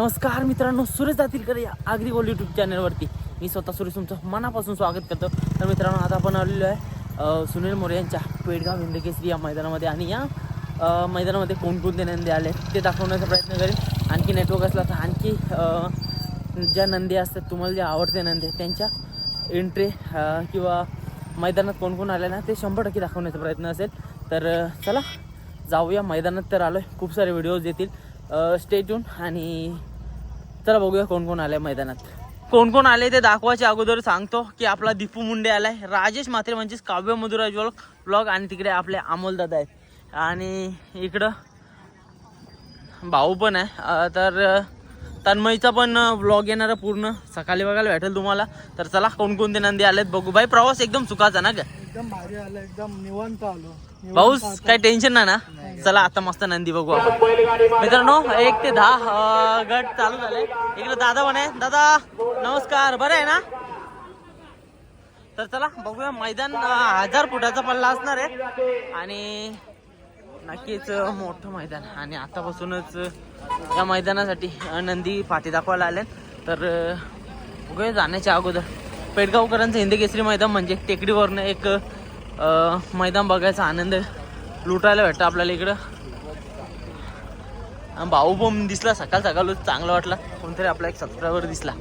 नमस्कार मित्रांनो सुरेश जातीलकर या आगरी गोल यूट्यूब चॅनलवरती मी स्वतः सुरेश तुमचं मनापासून स्वागत करतो. तर मित्रांनो आता आपण आलेलो आहे सुनील मोरे यांच्या पेडगाव हिंदकेसरी या मैदानामध्ये आणि या मैदानामध्ये कोणकोणते नंदी आले ते दाखवण्याचा प्रयत्न करेन. आणखी नेटवर्क असला तर आणखी ज्या नंदी असतात तुम्हाला जे आवडते नंदी आहेत त्यांच्या एंट्री किंवा मैदानात कोण कोण आले ना ते शंभर टक्के दाखवण्याचा प्रयत्न असेल. तर चला जाऊया. मैदानात तर आलो आहे खूप सारे व्हिडिओज येतील. स्टेट्यून आणि चला बघूया कोण कोण आले मैदानात. कोण कोण आले ते दाखवायच्या अगोदर सांगतो की आपला दीपू मुंडे आलाय. राजेश म्हात्रे म्हणजेच काव्य मधुराज ब्लॉग आणि तिकडे आपले अमोल दादा आहेत. आणि इकडं भाऊ पण आहे. तर तन्मयचा पण ब्लॉग येणार आहे पूर्ण. सकाळी बघायला भेटेल तुम्हाला. तर चला कोणकोणते नंदी आलेत बघू. भाई प्रवास एकदम सुखाचा ना ग? एकदम भारी आलं एकदम निवांत आलो. पाऊस काही टेन्शन नाही ना? चला आता मस्त नंदी बघू आपण. मित्रांनो एक ते दहा गट चालू झाले. इकडे दादा पण आहे. दादा नमस्कार. बरं आहे ना? तर चला बघूया. मैदान हजार फुटाचा पल्ला असणार आहे. आणि नक्कीच मोठं मैदान. आणि आतापासूनच या मैदानासाठी नंदी पाठी दाखवायला आले तर उगे जाण्याच्या अगोदर पेडगावकरांचं हिंदी केसरी मैदान म्हणजे टेकडीवरनं एक मैदान बघायचा आनंद लुटायला भेटतो आपल्याला इकडं. भाऊ पण दिसला सकाळ सकाळ चांगला वाटला. कोणतरी आपला एक सबस्क्रायबर दिसला.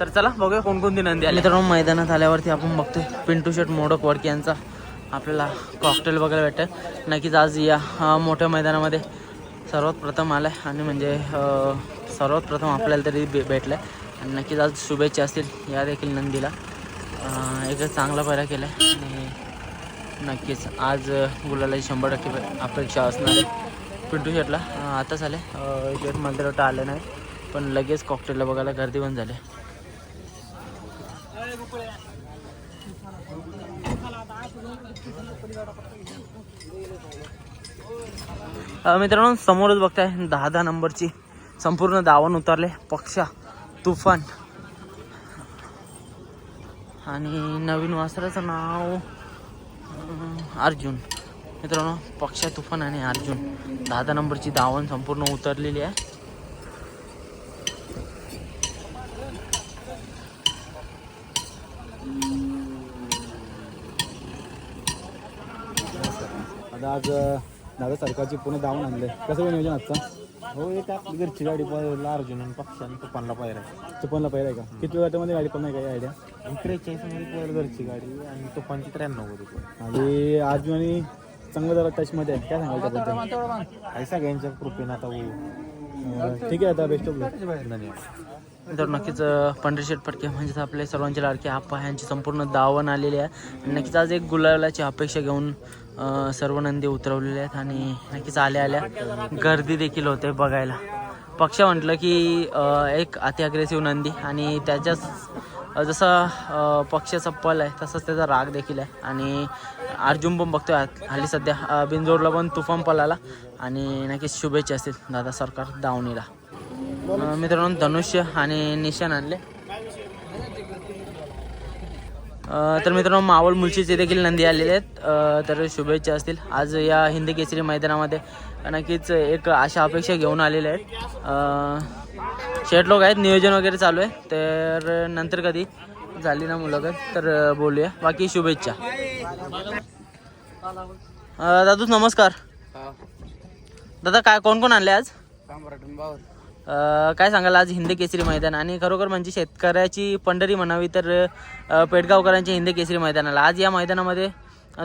तर चला बघूया कोणकोणती नंदी आली. तर मैदानात आल्यावरती आपण बघतोय पिंटू शेट मोडक वडकी यांचा. आपल्याला कॉकटेल बघायला भेटतं नक्कीच आज या मोठ्या मैदानामध्ये सर्वात प्रथम आलाय आणि म्हणजे सर्वात प्रथम आपल्याला तरी भे आहे आणि नक्कीच आज शुभेच्छा असतील या देखील नंदीला. एक चांगला बरा केला आणि नक्कीच आज गुलाला शंभर टक्के अपेक्षा असणार आहे. पिंटू शेटला आताच आले. शेट वाटतं आले नाही पण लगेच कॉकटेलला बघायला गर्दी पण झाली. मित्रांनो समोरच बघताय दहा दहा नंबरची संपूर्ण दावण उतरले. पक्षा तुफान. आणि नवीन वासराचं नाव अर्जुन. मित्रांनो पक्षा तुफान आणि अर्जुन. दहा दहा नंबरची दावण संपूर्ण उतरलेली आहे. आता आज दादा सरकारची पुणे धावून आणले कसं काय नियोजन आजचा? हो एक आपली घरची गाडी पाहिजे अर्जुन आणि पक्ष आणि तुपानला पाहिजे चिपनला पहिला आहे का? किती गटामध्ये गाडी पण नाही काही आयडिया? त्रेचाळीसमध्ये घरची गाडी आणि तुपानची त्र्याण्णव रुपये आणि अर्जुन आणि चांगलं जरा टचमध्ये आहे. काय सांगाल त्याबद्दल काही सगळ्यांच्या कृपेनं आता होईल. ठीक आहे आता बेस्ट ऑफ धन्यवाद. तर नक्कीच पंढरीशेठ फटके म्हणजेच आपले सर्वांचे लाडके आप्पा यांची संपूर्ण दावण आलेली आहे. आणि नक्कीच आज एक गुलालाची अपेक्षा घेऊन सर्व नंदी उतरवलेल्या आहेत आणि नक्कीच आल्या आल्या. गर्दी देखील होते बघायला. पक्ष म्हटलं की एक अति अग्रेसिव्ह नंदी आणि त्याच्याच जसं जसा अं, पल आहे तसंच त्याचा राग देखील आहे. आणि अर्जुन पण बघतोय हल्ली सध्या बिंजोडला बिनजोडला पण तुफान पलाला. आणि नक्कीच शुभेच्छा असतील दादा सरकार दावणीला मित्रांनो धनुष्य आणि निशान आणले. तर मित्रांनो मावळ मुलशीचे देखील नंदी आलेले आहेत. तर शुभेच्छा असतील. आज या हिंदी केसरी मैदानामध्ये नक्कीच एक अशा अपेक्षा घेऊन आलेल्या आहेत. शेट लोक आहेत नियोजन वगैरे चालू आहे. तर नंतर कधी झाली ना मुलाखत तर बोलूया. बाकी शुभेच्छा. दादू नमस्कार. दादा काय कोण कोण आणले आज काय सांगाल? आज हिंद केसरी मैदान आणि खरोखर म्हणजे शेतकऱ्याची पंढरी म्हणावी तर अ, पेडगावकरांचे हिंद केसरी मैदानाला आज या मैदानामध्ये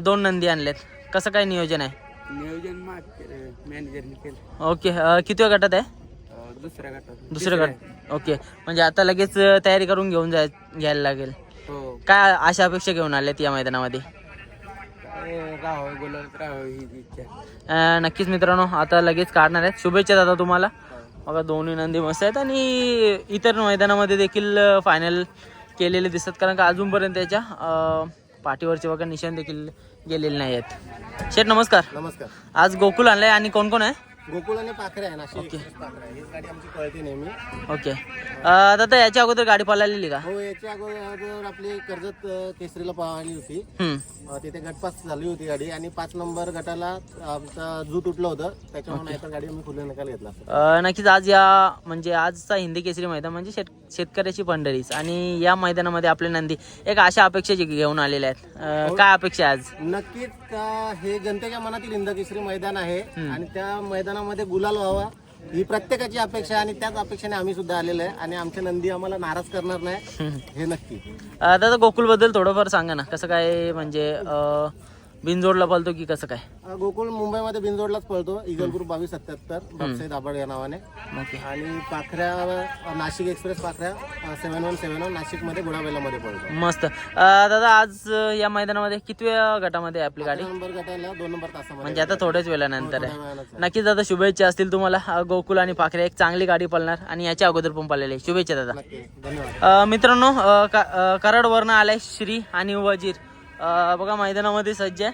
दोन नंदी आणलेत. कसं काय नियोजन आहे? नियोजन ओके. कितव्या गटात आहे? दुसऱ्या गटात. दुसऱ्या गट ओके. म्हणजे आता लगेच तयारी करून घेऊन जाय घ्यायला लागेल. हो. काय आशा अपेक्षा घेऊन आल्यात या मैदानामध्ये? ही नक्कीच मित्रांनो आता लगेच काढणार आहेत. शुभेच्छा दादा तुम्हाला. बघा दोन्ही नंदी मस्त आहेत आणि इतर मैदानामध्ये देखील फायनल केलेले दिसतात. कारण का अजूनपर्यंत त्याच्या पाठीवरचे बघा निशाण देखील गेलेले नाही आहेत शेठ नमस्कार. नमस्कार. आज गोकुल आणलाय आणि कोण कोण आहे? गोकुळ आणि पाखरे आहे नाशिक एक्सप्रेस पाखरे आहे. ही गाडी आमची पळते नेहमी. ओके. अं, दादा याच्या अगोदर गाडी पळालेली का? हो याच्या अगोदर आपली कर्जत अ, केसरीला पळाली होती. हम्म. अ, तिथे गटपास झाली होती गाडी आणि पाच नंबर गटाला आमचा जू तुटलं होतं. त्याच्यामुळे नाहीतर गाडी आम्ही खुले निकाल घेतला. असता. अं, नक्कीच आज या म्हणजे आजचा हिंदी केसरी मैदान म्हणजे शेत शेतकऱ्याची पंढरीच आणि या मैदानामध्ये आपले नंदी एक अशा अपेक्षा जे घेऊन आलेल्या आहेत. अं, काय अपेक्षा आहे आज? नक्कीच का हे जनतेच्या मनातील हिंद केसरी मैदान आहे आणि त्या मैदानामध्ये गुलाल व्हावा ही प्रत्येकाची अपेक्षा आहे आणि त्याच अपेक्षेने आम्ही सुद्धा आलेलो आहे आणि आमचे नंदी आम्हाला नाराज करणार नाही हे नक्की. दादा गोकुळबद्दल थोडंफार सांगा ना कसं काय म्हणजे अं, बिनजोडला पळतो की कसं काय? गोकुळ मुंबईमध्ये बिनजोडलाच पळतो. इगल ग्रुप बावीस सत्याहत्तर बापसाई दाभाड या नावाने. ओके. आणि पाखऱ्या नाशिक एक्सप्रेस पाखऱ्या सेवन वन सेवन वन नाशिकमध्ये गुणाबेलामध्ये पळतो. मस्त. अं, दादा आज अं, या मैदानामध्ये कितव्या गटामध्ये आहे आपली गाडी? नंबर गटाला दोन नंबर तासामध्ये म्हणजे आता थोड्याच वेळानंतर आहे. वेळानंच नक्कीच दादा शुभेच्छा असतील तुम्हाला. अं, गोकुल आणि पाखरे एक चांगली गाडी पळणार आणि याच्या अगोदर पण पळलेली आहे. शुभेच्छा दादा. नक्की. धन्यवाद. अ, मित्रांनो अ, का- अ, कराडवरनं आलाय श्री आणि वजीर. बघा मैदानामध्ये सज्ज आहे.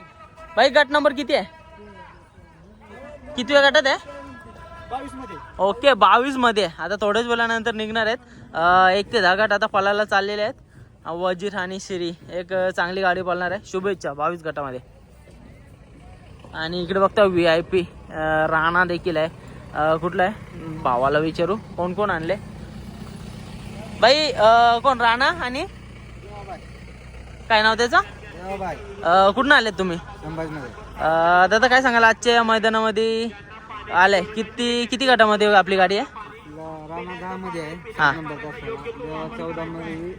बाई गट नंबर किती आहे? किती गटात आहे? ओके बावीसमध्ये आहे. आता थोड्याच वेळानंतर निघणार आहेत. एक ते दहा गट आता पळायला चाललेले आहेत. वजीर आणि श्री एक चांगली गाडी पळणार आहे. शुभेच्छा बावीस गटामध्ये. आणि इकडे बघता व्ही आय पी राणा देखील आहे. कुठला आहे? भावाला विचारू. कोण कोण आणले? बाई कोण राणा आणि? काय नाव त्याचं? अ, कुठून आले तुम्ही? अ, दादा काय सांगाल? आजच्या या मैदानामध्ये आले किती किती गटामध्ये आपली गाडी आहे? राणा दहा मध्ये आहे. हा. चौदा मध्ये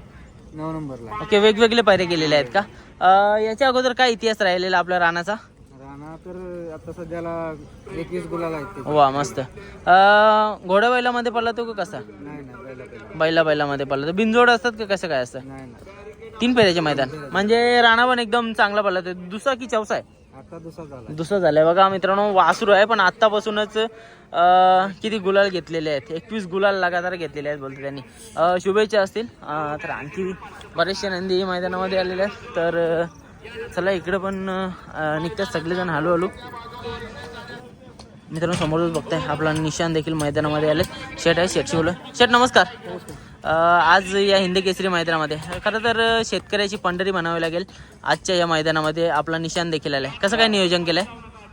नऊ नंबरला ओके वेगवेगळे पैरे केलेले आहेत का? अ, याच्या अगोदर काय इतिहास राहिलेला आपल्या राणाचा? राणा तर आता सध्याला एकवीस गुलाल आहेत ते वा मस्त. अ, घोड्या बैलामध्ये पडला तो का कसा? नाही नाही पहिला पहिला बैला बैलामध्ये पडला तो बिनजोड असतात का? कसं काय असतं? नाही. तीन पेऱ्याचे मैदान. म्हणजे राणा पण एकदम चांगला पडला तो. दुसरा की चौसा आहे? आता दुसरा झाला दुसरं झालंय. बघा मित्रांनो वासरू आहे पण आतापासूनच किती गुलाल घेतलेले आहेत. एकवीस गुलाल लगातार घेतलेले आहेत बोलते त्यांनी. शुभेच्छा असतील. तर आणखी बरेचसे नंदी मैदानामध्ये आलेले आहेत. तर चला इकडे पण निघतात सगळेजण हळूहळू. मित्रांनो समोरच बघताय आपला निशान देखील मैदानामध्ये आले शेट आहे शेट शिवलं. शेट नमस्कार. आज या हिंदी केसरी मैदानामध्ये. खरं तर शेतकऱ्याची पंढरी म्हणावी लागेल. आजच्या या मैदानामध्ये आपला निशान देखील आलाय. कसं काय नियोजन केलंय?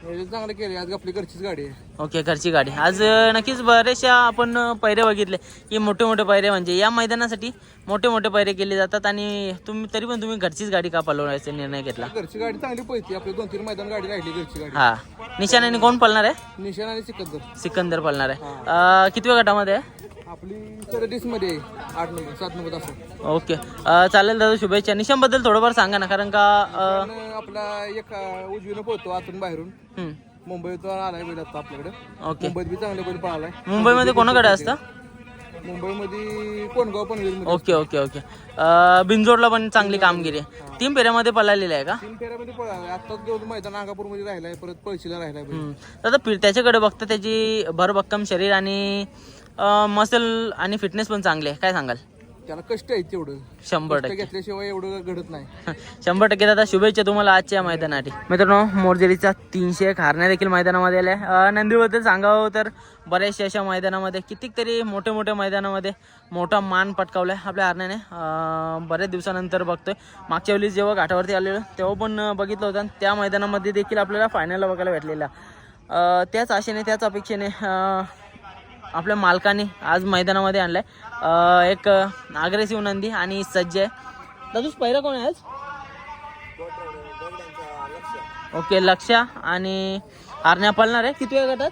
चांगलं केलं आज आपली घरचीच गाडी आहे. ओके घरची गाडी. आज नक्कीच बरेचशा आपण पैरे बघितले की मोठे मोठे पैरे म्हणजे या मैदानासाठी मोठे मोठे पैरे केले जातात आणि तुम्ही तरी पण तुम्ही घरचीच गाडी का पलवण्याचा निर्णय घेतला? घरची गाडी चांगली पळते. आपली दोन तीन मैदान गाडी राहिली घरची गाडी. हा. निशाण्याने कोण पळणार आहे? निशाण आणि सिकंदर. सिकंदर पळणार आहे. कितव्या गटामध्ये आहे? आपली आहे. आठ नंबर सात नंबर असं ओके. अं, चालेल दादा शुभेच्छा. निशांबद्दल थोडंफार सांगा ना कारण का अं, आपला एक अं, उजवीनं पोहतो आतून बाहेरून. हम्म, मुंबईतून आलाय बैल आता आपल्याकडे. ओके. मुंबईत बी चांगले बैल पळालाय. मुंबईमध्ये कोणाकडे असतं? मुंबईमध्ये Kongaon Panvel okay okay okay. अं, बिंजोडला पण चांगली कामगिरी आहे. तीन फेऱ्यामध्ये पळालेली आहे का? तीन फेऱ्यामध्ये पळालाय. आता दोन मैदान अंगापूरमध्ये राहिलाय परत पळशीला राहिलाय बैल. हम्म. दादा फिर त्याच्याकडे बघता त्याची भरभक्कम शरीर आणि मसल आणि फिटनेस पण चांगली आहे. काय सांगाल? त्याला कष्ट आहेत तेवढं. शंभर टक्के. घेतल्याशिवाय एवढं घडत नाही. शंभर टक्के. दादा शुभेच्छा तुम्हाला आजच्या मैदानासाठी. मित्रांनो मोरजेरीचा तीनशे एक हारण्या देखील मैदानामध्ये आल्या नंदीबद्दल सांगावं तर बऱ्याचशा अशा मैदानामध्ये कितीक तरी मोठे मोठे मैदानामध्ये मोठा मान पटकावलाय आपल्या हारण्याने बऱ्याच दिवसानंतर बघतोय. मागच्या वेळी जेव्हा घाटावरती आलेलो तेव्हा पण बघितलं होतं. आणि त्या मैदानामध्ये देखील आपल्याला फायनलला बघायला भेटलेला. त्याच आशेने त्याच अपेक्षेने आपल्या मालकाने आज मैदानामध्ये आणलाय. आहे एक अग्रेसिव्ह नंदी आणि सज्ज आहे. दादूस पहिला कोण आहे आज? ओके लक्ष आणि आरण्या पळणार आहे. किती वेळ गटात?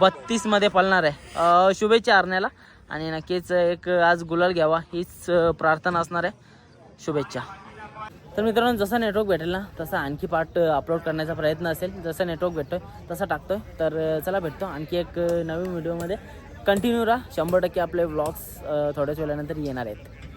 बत्तीसमध्ये पळणार आहे. शुभेच्छा आरण्याला. आणि नक्कीच एक आज गुलाल घ्यावा हीच प्रार्थना असणार आहे. शुभेच्छा. तर मित्रांनो जसा नेटवर्क भेटेल ना तसा आणखी पार्ट अपलोड करण्याचा प्रयत्न असेल. जसा नेटवर्क भेटतोय तसा टाकतोय. तर चला भेटतो. आणखी एक नवीन व्हिडिओमध्ये कंटिन्यू राहा. शंभर टक्के आपले व्लॉग्स थोड्याच वेळानंतर येणार आहेत.